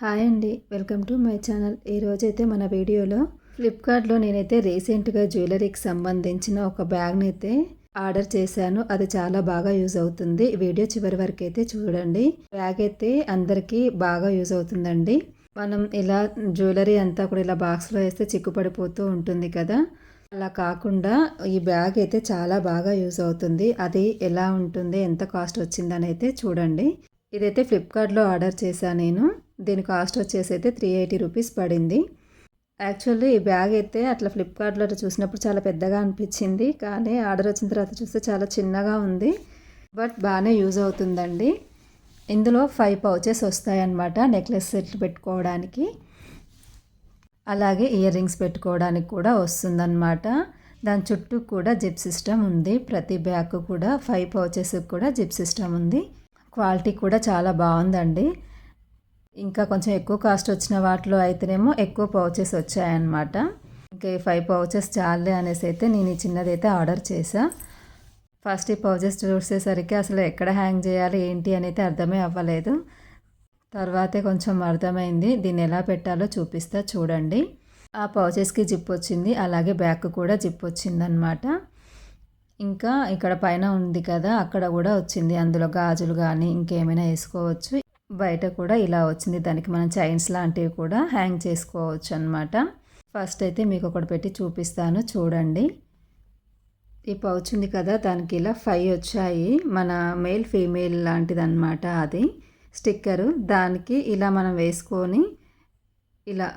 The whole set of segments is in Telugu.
హాయ్ అండి. Welcome to my channel. ఈరోజైతే మన వీడియోలో ఫ్లిప్కార్ట్లో నేనైతే రీసెంట్గా జ్యువెలరీకి సంబంధించిన ఒక బ్యాగ్ని అయితే ఆర్డర్ చేశాను. అది చాలా బాగా యూజ్ అవుతుంది. వీడియో చివరి వరకు అయితే చూడండి. బ్యాగ్ అయితే అందరికీ బాగా యూజ్ అవుతుందండి. మనం ఇలా జ్యువెలరీ అంతా కూడా ఇలా బాక్స్లో వేస్తే చిక్కుపడిపోతూ ఉంటుంది కదా. అలా కాకుండా ఈ బ్యాగ్ అయితే చాలా బాగా యూజ్ అవుతుంది. అది ఎలా ఉంటుంది? ఎంత కాస్ట్ వచ్చిందని అయితే చూడండి. ఇదైతే ఫ్లిప్కార్ట్లో ఆర్డర్ చేశాను నేను. దీని కాస్ట్ వచ్చేసి అయితే త్రీ ఎయిటీ రూపీస్ పడింది. యాక్చువల్లీ ఈ బ్యాగ్ అయితే అట్లా ఫ్లిప్కార్ట్లో చూసినప్పుడు చాలా పెద్దగా అనిపించింది. కానీ ఆర్డర్ వచ్చిన తర్వాత చూస్తే చాలా చిన్నగా ఉంది. బట్ బాగానే యూజ్ అవుతుందండి. ఇందులో ఫైవ్ పౌచెస్ వస్తాయన్నమాట నెక్లెస్ సెట్లు పెట్టుకోవడానికి. అలాగే ఇయర్ రింగ్స్ పెట్టుకోవడానికి కూడా వస్తుందన్నమాట. దాని చుట్టూ కూడా జిప్ సిస్టమ్ ఉంది. ప్రతి బ్యాగ్ కూడా ఫైవ్ పౌచెస్కి కూడా జిప్ సిస్టమ్ ఉంది. క్వాలిటీ కూడా చాలా బాగుందండి. ఇంకా కొంచెం ఎక్కువ కాస్ట్ వచ్చిన వాటిలో అయితేనేమో ఎక్కువ పౌచెస్ వచ్చాయన్నమాట. ఇంకా ఈ ఫైవ్ పౌచెస్ చాలే అనేసి అయితే నేను ఈ చిన్నదైతే ఆర్డర్ చేశాను ఫస్ట్ ఈ పౌచెస్ చూసేసరికి అసలు ఎక్కడ హ్యాంగ్ చేయాలి ఏంటి అనేది అర్థమే అవ్వలేదు. తర్వాతే కొంచెం అర్థమైంది దీన్ని ఎలా పెట్టాలో చూపిస్తా చూడండి. ఆ పౌచెస్కి జిప్ వచ్చింది అలాగే బ్యాక్ కూడా జిప్ వచ్చిందనమాట ఇంకా ఇక్కడ పైన ఉంది కదా అక్కడ కూడా వచ్చింది. అందులో గాజులు కానీ ఇంకేమైనా వేసుకోవచ్చు. బయట కూడా ఇలా వచ్చింది. దానికి మనం చైన్స్ లాంటివి కూడా హ్యాంగ్ చేసుకోవచ్చు అనమాట ఫస్ట్ అయితే మీకు ఒకటి పెట్టి చూపిస్తాను. చూడండి. ఈ పౌచ్ ఉంది కదా దానికి ఇలా ఫైవ్ వచ్చాయి. మన మేల్ ఫీమేల్ లాంటిది అనమాట అది. స్టిక్కరు దానికి ఇలా మనం వేసుకొని ఇలా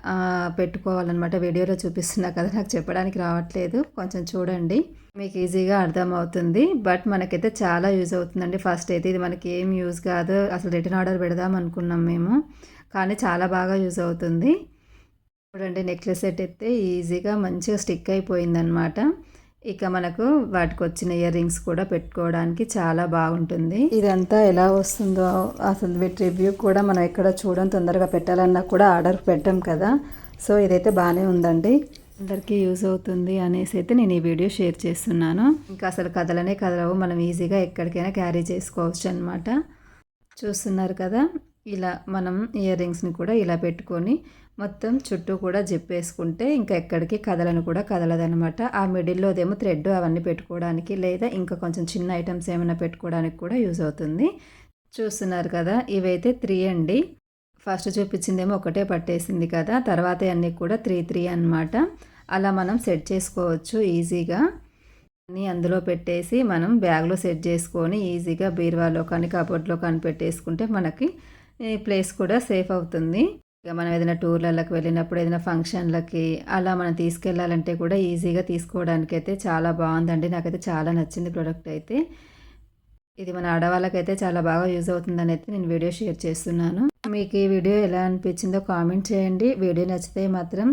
పెట్టుకోవాలన్నమాట. వీడియోలో చూపిస్తున్నా కదా నాకు చెప్పడానికి రావట్లేదు. కొంచెం చూడండి. మీకు ఈజీగా అర్థమవుతుంది. బట్ మనకైతే చాలా యూజ్ అవుతుందండి. ఫస్ట్ అయితే ఇది మనకి ఏం యూజ్ కాదు. అసలు రిటర్న్ ఆర్డర్ పెడదాం అనుకున్నాం మేము. కానీ చాలా బాగా యూజ్ అవుతుంది. చూడండి నెక్లెస్ సెట్ అయితే ఈజీగా మంచిగా స్టిక్ అయిపోయిందనమాట ఇక మనకు వాటికి వచ్చిన ఇయర్ రింగ్స్ కూడా పెట్టుకోవడానికి చాలా బాగుంటుంది. ఇదంతా ఎలా వస్తుందో అసలు వీటి రివ్యూ కూడా మనం ఎక్కడ చూడడం తొందరగా పెట్టాలన్నా కూడా ఆర్డర్ పెట్టాం కదా. సో ఇదైతే బాగానే ఉందండి. అందరికీ యూజ్ అవుతుంది అనేసి అయితే నేను ఈ వీడియో షేర్ చేస్తున్నాను. ఇంకా అసలు కథలనే కదలవు మనం ఈజీగా ఎక్కడికైనా క్యారీ చేసుకోవచ్చు అనమాట చూస్తున్నారు కదా ఇలా మనం ఇయర్ రింగ్స్ని కూడా ఇలా పెట్టుకొని మొత్తం చుట్టూ కూడా జిప్పేసుకుంటే ఇంకా ఎక్కడికి కదలను కూడా కదలదనమాట ఆ మిడిల్లోదేమో థ్రెడ్ అవన్నీ పెట్టుకోవడానికి లేదా ఇంకా కొంచెం చిన్న ఐటమ్స్ ఏమైనా పెట్టుకోవడానికి కూడా యూజ్ అవుతుంది. చూస్తున్నారు కదా ఇవైతే త్రీ అండి. ఫస్ట్ చూపించిందేమో ఒకటే పట్టేసింది కదా తర్వాత అన్నీ కూడా త్రీ త్రీ అనమాట అలా మనం సెట్ చేసుకోవచ్చు ఈజీగా అన్నీ అందులో పెట్టేసి మనం బ్యాగ్లో సెట్ చేసుకొని ఈజీగా బీరువాలో కానీ కబోర్డ్లో కానీ పెట్టేసుకుంటే మనకి ప్లేస్ కూడా సేఫ్ అవుతుంది. ఇక మనం ఏదైనా టూర్లకి వెళ్ళినప్పుడు ఏదైనా ఫంక్షన్లకి అలా మనం తీసుకెళ్ళాలంటే కూడా ఈజీగా తీసుకోవడానికి అయితే చాలా బాగుందండి. నాకైతే చాలా నచ్చింది ప్రోడక్ట్ అయితే. ఇది మన ఆడవాళ్ళకైతే చాలా బాగా యూజ్ అవుతుందని అయితే నేను వీడియో షేర్ చేస్తున్నాను. మీకు ఈ వీడియో ఎలా అనిపించిందో కామెంట్ చేయండి. వీడియో నచ్చితే మాత్రం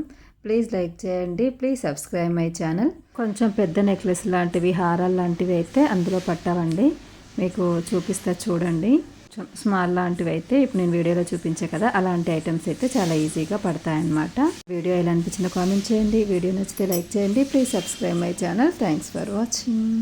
ప్లీజ్ లైక్ చేయండి. Please subscribe my channel. కొంచెం పెద్ద నెక్లెస్ లాంటివి హారాలు లాంటివి అయితే అందులో పట్టవండి. మీకు చూపిస్తా చూడండి. స్మాల్ లాంటివి అయితే ఇప్పుడు నేను వీడియోలో చూపించే కదా అలాంటి ఐటమ్స్ అయితే చాలా ఈజీగా పడతాయన్నమాట. వీడియో ఎలా అనిపించిందో కామెంట్ చేయండి. వీడియో నచ్చితే లైక్ చేయండి. Please subscribe my channel. Thanks for watching.